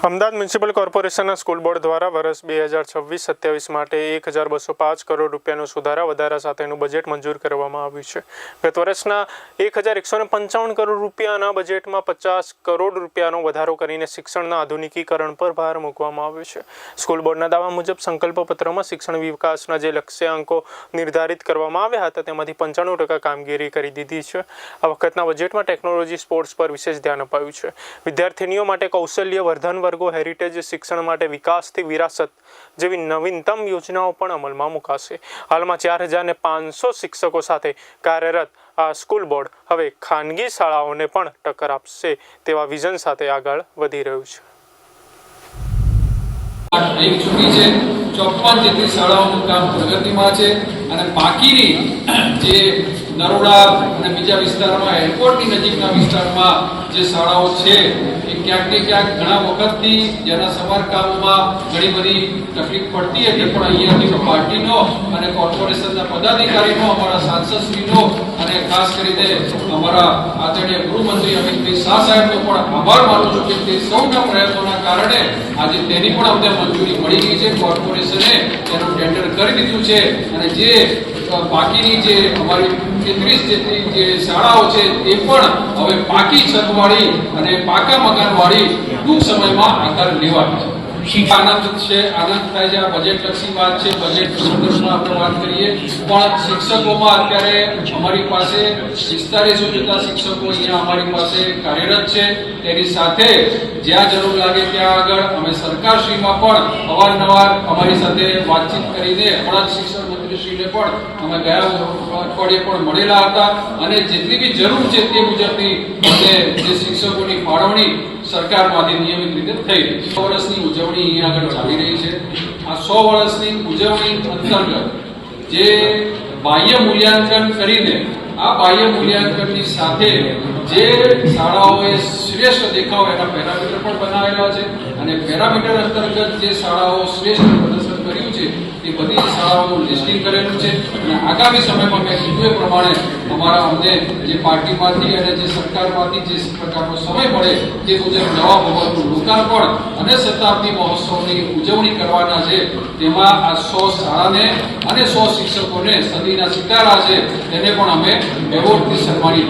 Ahmedabad municipal કોર્પોરેશનના school board દ્વારા વર્ષ બે હજાર છવ્વીસ સત્યાવીસ માટે એક હજાર બસો પાંચ કરોડ રૂપિયાનું સુધારા વધારા સાથેનું બજેટ મંજૂર કરવામાં આવ્યું છે. ગત વર્ષના એક હજાર એકસો પંચાવન કરોડ રૂપિયાના બજેટમાં પચાસ કરોડ રૂપિયાનો વધારો કરીને શિક્ષણના આધુનિકીકરણ પર ભાર મૂકવામાં આવ્યો છે. સ્કૂલ બોર્ડના દાવા મુજબ સંકલ્પ પત્રમાં શિક્ષણ વિકાસના જે લક્ષ્યાંકો નિર્ધારિત કરવામાં આવ્યા હતા તેમાંથી પંચાણું ટકા કામગીરી કરી દીધી છે. આ વખતના બજેટમાં ટેકનોલોજી, સ્પોર્ટ્સ પર વિશેષ ધ્યાન અપાયું છે. વિદ્યાર્થીનીઓ માટે કૌશલ્ય, વર્ધન વર્ગો હેરિટેજ શિક્ષણ માટે વિકાસથી વિરાસત જેવી નવીનતમ યોજનાઓ પણ અમલમાં મુકાશે. હાલમાં ચાર હજાર ને પાંચસો શિક્ષકો સાથે કાર્યરત આ સ્કૂલ બોર્ડ હવે ખાનગી શાળાઓને પણ ટક્કર આપશે તેવા વિઝન સાથે આગળ વધી રહ્યું છે. ચોપન જેટલી શાળાઓનું કામ પ્રગતિમાં છે અને બાકીની જે નરોડા અને બીજા વિસ્તારમાં એરપોર્ટની નજીકના વિસ્તારમાં જે શાળાઓ છે ક્યાંક ને ક્યાંક ઘણા વખતથી જેના સમારકામમાં ઘણી બધી તકલીફ પડતી હતી, પણ અહીંયાથી પાર્ટીનો અને કોર્પોરેશનના પદાધિકારીનો, અમારા સાંસદશ્રીનો અને ખાસ કરીને અમારા આદરણીય ગૃહમંત્રી અમિતભાઈ શાહ સાહેબનો પણ આભાર માનું છું કે તે સૌના પ્રયત્નોના કારણે આજે તેની પણ અમને મંજૂરી મળી ગઈ છે. કોર્પોરેશને તેનું ટેન્ડર કરી દીધું છે અને જે બાકીની જે અમારી તેત્રીસ જેટલી જે શાળાઓ છે તે પણ હવે પાકી છતવાળી અને પાકા મકાનવાળી ટૂંક સમયમાં આકાર લેવાની છે. છે, આનંદ પણ શિક્ષકોમાં અત્યારે અમારી સાથે જ્યાં જરૂર લાગે પણ અવારનવાર અમારી સાથે વાતચીત પણ અમે ગયા પણ મળેલા હતા. અને જેટલી બી જરૂર છે તે મુજબની જે શિક્ષકોની ફાળવણી સરકારમાંથી નિયમિત રીતે થઈ રહી છે. સો વર્ષની ઉજવણી અહીંયા આગળ ચાલી રહી છે. આ સો વર્ષની ઉજવણી અંતર્ગત જે બાહ્ય મૂલ્યાંકન કરીને આ બાહ્ય મૂલ્યાંકનની સાથે જે શાળાઓએ શ્રેષ્ઠ દેખાવ એના પેરામીટર પણ બનાવેલા છે અને પેરામીટર અંતર્ગત જે શાળાઓ શ્રેષ્ઠ પ્રદર્શન કર્યું છે, એ બધી શાળાઓનું લિસ્ટિંગ કરેલું છે. અને આગામી સમયમાં મેં કીધું એ પ્રમાણે અમારા અમને જે પાર્ટીમાંથી અને જે સરકારમાંથી જે પ્રકારનો સમય મળે તે મુજબ નવા ભવનનું લોકાર્પણ અને શતાબ્દી મહોત્સવની ઉજવણી કરવાના છે, તેમાં આ સો શાળાને અને સો શિક્ષકોને સદીના સિતારા છે, તેને પણ અમે devote this ceremony